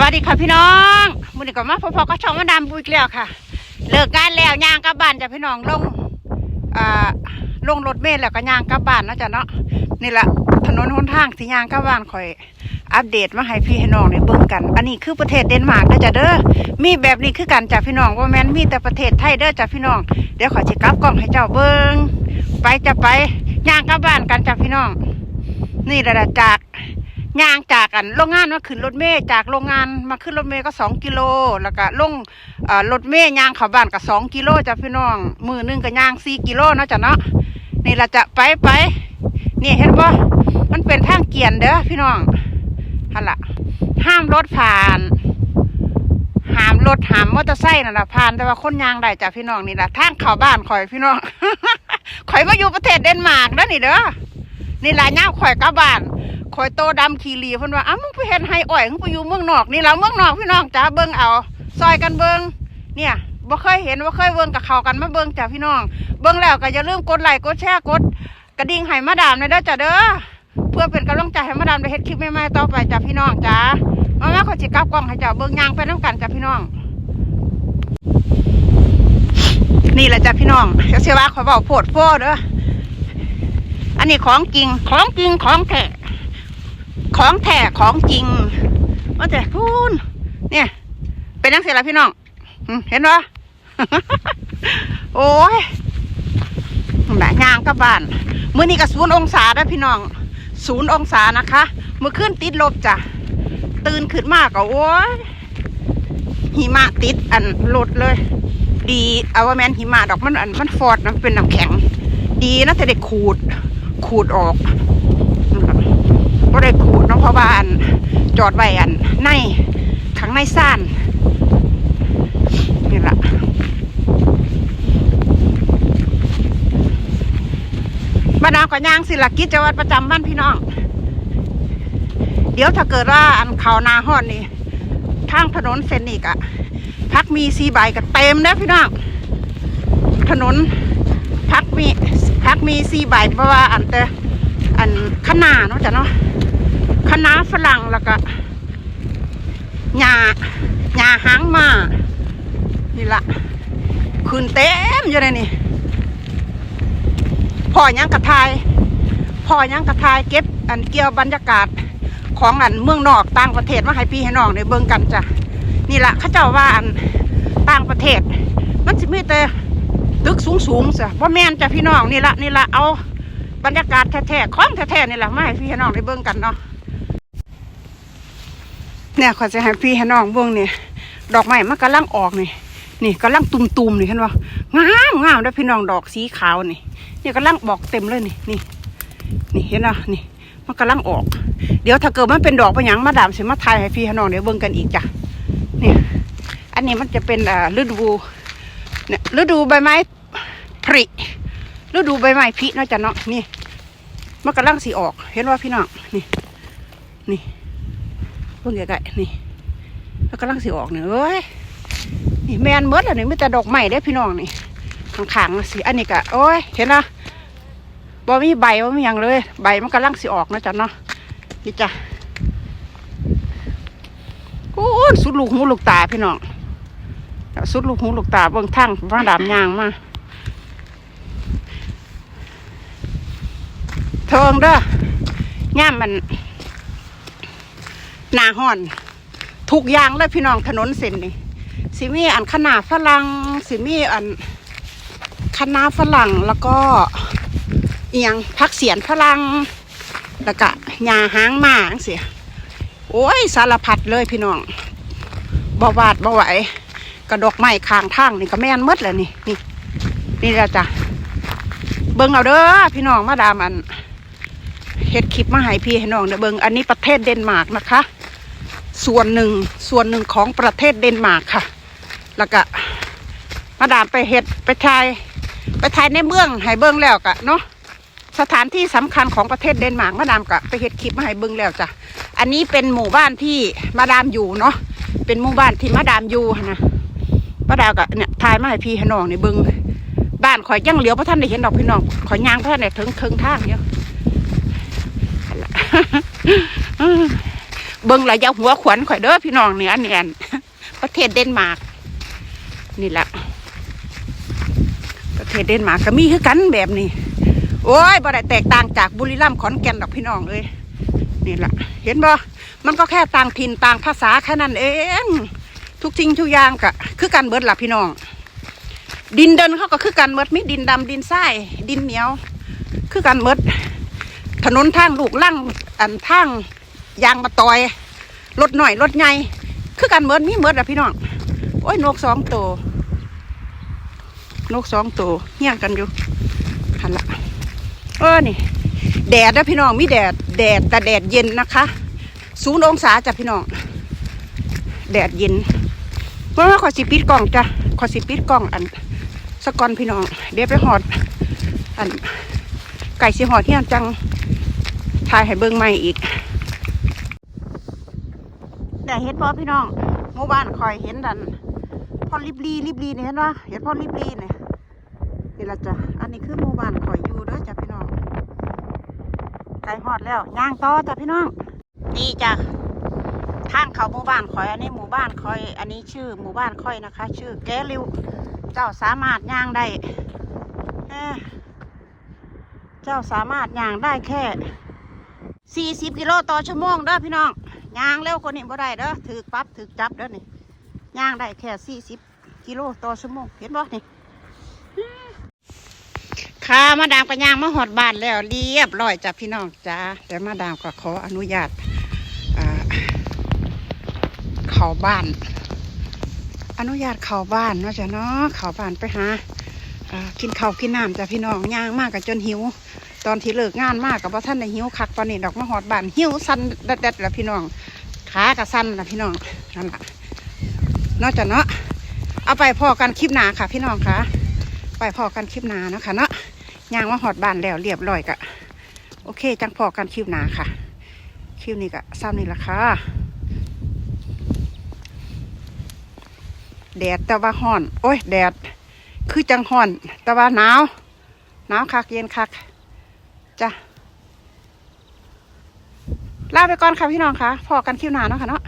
วัสดีค่ะพี่น้องมือนี้ก็มาพอๆก็ช่องมาดามบุยอีกแล้วค่ะ เลิกงานแล้วย่างกลับบ้านจ้ะพี่น้องลงอ่าลงรถเมล์แล้วก็ย่างกลับบ้านเนาะจ้ะเนาะนี่แหละถนนหนทางที่ย่างกลับบ้านคอย อัปเดตมาให้พี่ให้น้องได้เบิ่งกัน อันนี้คือประเทศเดนมาร์กเด้อจ้ะเด้อมีแบบนี้คือกันจ้ะพี่น้องว่าแมนมีแต่ประเทศไทยเด้อจ้ะพี่น้องเดี๋ยวขอยสิกลับกล้องให้เจ้าเบิ่งไปจะไปย่างกลับบ้านกันจ้ะพี่น้อง นี่แหละจาก ย่างจากกันโรงงานมาขึ้นรถเมย์จากโรงงานมาขึ้นรถเมย์ก็สองกิโลแล้วก็ลงเอ่อรถเมย์ย่างข้าบ้านก็สองกิโลจ้ะพี่น้อง มือหนึงก็ย่างสี่กิโลเนาะจ้ะเนาะนี่เราจะไปไปนี่เห็นปะมันเป็นทางเกียนเด้อพี่น้องฮันละห้ามรถผ่านห้ามรถห้ามมอเตอร์ไซค์นั่นแหละผ่านแต่ว่าคนยางได้จ้ะพี่น้องนี่แหละทางเข้าบ้านข่อยพี่น้องข่อยมาอยู่ประเทศเดนมาร์กแล้วนี่เด้อนี่แหละย่าข่อยกลับบ้าน คอยโตดำขี่หลีเพิ่นว่าอ้าวมึงไปเห็นไฮอ้อยมึงไปอยู่เมืองนอกนี่เราเมืองนอกพี่น้องจ้าเบิ่งเอา ซอยกันเบิ่งเนี่ยบ่เคยเห็นบ่เคยเบิ่งกับเขากันมาเบิ่งจ้าพี่น้อง เบิ่งแล้วก็อย่าลืมกดไลค์กดแชร์กด กระดิ่งให้มาดามหน่อยเด้อจ้าเด้อเพื่อเป็นกำลังใจให้มาดามได้เฮ็ดคลิปใหม่ๆต่อไปจ้าพี่น้องจ้ามาแม่ขอสิกับกล้องให้เจ้าเบิ่งยางไปน้ำกันจ้าพี่น้อง นี่แหละจ้าพี่น้องเดี๋ยวเสียว่าขอยเว้าโพดโพดเด้ออันนี้ของจริงของจริงของแท้ ของแท้ของจริงว่าแต่พูนเนี่ย เป็นนังเสียละพี่น้องเห็นปะโอ้ยแหมยางกับบ้านมื้อนี้ก็ศูนย์องศาแล้วพี่น้องศูนย์องศานะคะ เมื่อคืนติดลบจ้ะตื่นขึ้นมากก็โอ้ยหิมะติดอันหลดเลย ดีเอาว่าแมนหิมะดอกมันอันมันฟอดนะมันเป็นน้ำแข็ง ดีนะแต่เด็กขูดขูดออก ก็ได้ขูดเน้องเพราะว่าอันจอดไว้อันในขังในซ่านนี่แหละบ้านนากับย่างศิลกิจจังหวัดประจำบ้านพี่น้อง เดี๋ยวถ้าเกิดว่าอันเขานาฮอดนี่ทางถนนเส้นนี้กะพักมีสีใบก็เต็มแล้วพี่น้องถนนพักมีพักมีสีใบเพราะว่าอันแต่อันขนาเนาะจ้ะเนาะ คณะฝรั่งแล้วก็หญ้าหญ้าหางมา นี่ละคืนเต็มอยู่ในนี่พ่อยังกระทายพ่อยังกระทายเก็บอันเกี่ยวบรรยากาศของอันเมืองนอกต่างประเทศมาให้พี่ให้น้องในเบิ่งกันจ้ะนี่ละเขาเจ้าว่าอันต่างประเทศ มันจะมีแต่ตึกสูงสูงสิพ่อแม่นจ้ะพี่น้องนี่ละนี่ละเอาบรรยากาศแท้ๆของแท้ๆนี่แหละมาให้พี่ให้น้องได้เบิ่งกันเนาะ เนี่ยขอจะให้พี่ให้น้องเบิ่งเนี่ยดอกไม้มันกำลังออกนี่นี่กำลังตุ่มๆนี่เห็นป่งามงามเด้อพี่น้องดอกสีขาวนี่นี่กำลังบอกเต็มเลยนี่นี่นี่เห็นปะนี่มันกำลังออก เดี๋ยวถ้าเกิดมันเป็นดอกไปหยังมาดามเสิมาทายให้พี่ให้น้องเดี๋ยวเบิ่งกันอีกจ้ะนี่อันนี้มันจะเป็นอ่าฤดูเนี่ยฤดูใบไม้ผลิฤดูใบไม้ผลิเนาะจ้ะเนาะนี่มันกำลังสีออก เห็นว่าพี่น้องนี่นี่ เพิ่งใกล้ๆนี่แล้วกำลังสิออกเนี่ยเอ้ยนี่แมนเมดแล้วนี่มีแต่ดอกไม้ได้พี่น้องนี่ข้างๆสิอันนี้ก็โอ้ยเห็นนะบ่มีใบบ่มีหยังเลย ใบมันกำลังสิออกนะจ๊ะเนาะนี่จ้ะโอ้ยสุดลูกหูลูกตาพี่น้องสุดลูกหูลูกตาเบิ่งทั้งฟ้าดามยางมาเทิงเด้อย่ามมัน หน้าห้อน ทุกอย่างเลยพี่น้องถนนเส้นนี่สิมีอันขนาฝรั่งสิมีอันคณะฝรั่งแล้วก็เอียงพักเสียนฝรั่งแล้วก็หญ้าหางหมาเสียโอ้ยสารพัดเลยพี่น้องบาวาดบ่ไหวกระดกไม้ข้างทางนี่ก็แม่นมดเลยนี่นี่นี่ละจ้ะเบิ่งเอาเด้อพี่น้องมาดามอันเฮ็ดคลิปมาให้พี่ให้น้องเด้อเบิงอันนี้ประเทศเดนมาร์กนะคะ ส่วนหนึ่งส่วนหนึ่งของประเทศเดนมาร์กค่ะ แล้วก็มาดามไปเฮ็ดไปถ่ายไปถ่ายในเมืองให้เบิ้งแล้วกะเนาะสถานที่สำคัญของประเทศเดนมาร์กมาดามกะไปเฮ็ดคลิปมาให้เบิ้งแล้วจ้ะอันนี้เป็นหมู่บ้านที่มาดามอยู่เนาะเป็นหมู่บ้านที่มาดามอยู่นะมาดามกะเนี่ยถ่ายมาให้พี่หนองในเบิ้งบ้านข่อยยังเหลียวเพราะท่านได้เห็นดอกพี่น้องข่อยย่างเพราะท่านได้ถึงถึงทางเนาะ เบิ่งระยะหัวขวัญข่อยเด้อพี่น้องเนี่ยอันนี้อันประเทศเดนมาร์กนี่แหละประเทศเดนมาร์กก็มีคือกันแบบนี้ โอ้ยบ่ได้แตกต่างจากบุรีรัมย์ขอนแก่นดอกพี่น้องเอ้ยนี่แหละเห็นบ่มันก็แค่ต่างถิ่นต่างภาษาแค่นั้นเองทุกสิ่งทุกอย่างก็คือกันเบิดหล่ะพี่น้อง ดินเดินเขาก็คือกันเบิดมีดินดำดินทรายดินเหนียว คือกันเบิดถนนทางลูกลั่งอันทาง ยางมาตอยรถหน่อยรถใหญ่คือกันเบิดมีเบิดอะพี่น้องโอ้ยนกสองตัวนกสองตัวเฮี้ยงกันอยู่หันละเออนี่ แดดนะพี่น้องมีแดด แดดแต่แดดเย็นนะคะศูนย์องศาจ้ะพี่น้องแดดเย็นเพราะว่าขอสิปิดกล่องจ้ะขอสิปิดกล่องอันสกอนพี่น้องเดี๋ยวไปหอด อันไก่สิหอดที่อันจังถ่ายให้เบิ่งใหม่อีก แต่เห็นพ่อพี่น้องหมู่บ้านคอยเห็นดันพ่อริบลีริบลีนี่เห็นว่าเห็นพ่อริบลีเนี่ยนี่ละจ้ะอันนี้คือหมู่บ้านคอยอยู่เด้อจ้ะพี่น้องไก่หอดแล้วย่างต่อจ้ะพี่น้องนี่จ้ะทางเขาหมู่บ้านคอย อันนี้หมู่บ้านคอย อันนี้ชื่อหมู่บ้านคอยนะคะ ชื่อแกริวเจ้าสามารถย่างได้เอ้อเจ้าสามารถย่างได้แค่ 40 กิโลต่อชั่วโมงเด้อพี่น้อง ย่างเร็วกว่านี้บ่ได้เด้อถือปั๊บถือจับเด้อนี่ย่างได้แค่40กิโลต่อชั่วโมงเห็นบ่นี่ค่ะมาดามก็ย่างมาหอดบ้านแล้วเรียบร้อยจ้ะพี่น้องจ้าแต่มาดามก็ขออนุญาตอ่าเข้าบ้าน อนุญาตเข้าบ้านเนาะจ้ะเนาะเข้าบ้านไปหาอ่ากินข้าวกินน้ำจ้ะพี่น้องย่างมากกับจนหิว ตอนที่เลิกงานมากกับว่าท่านในหิวคักตอนนี้ดอกมะฮอดบานหิวสั้นเด็ดๆแล้วพี่น้องขากับสั้นละพี่น้องนั่นแหละนอกจากเนาะเอาไปพอกันคลิปหนาค่ะ พี่น้องค่ะ ไปพอกันคลิปหนานะคะเนาะยางมาหอดบานแล้วเรียบร้อยกะโอเค จังพอกันคลิปหนาค่ะคลิปนี้กะซ้ำนี่ละค่ะแดดแต่ว่าห้อน โอ้ยแดด คือจังห่อน แต่ว่าหนาว หนาวคักเย็นคัก จ้ะลาไปก่อนค่ะพี่น้องค่ะพอกันคิวหนาเนาะค่ะเนาะ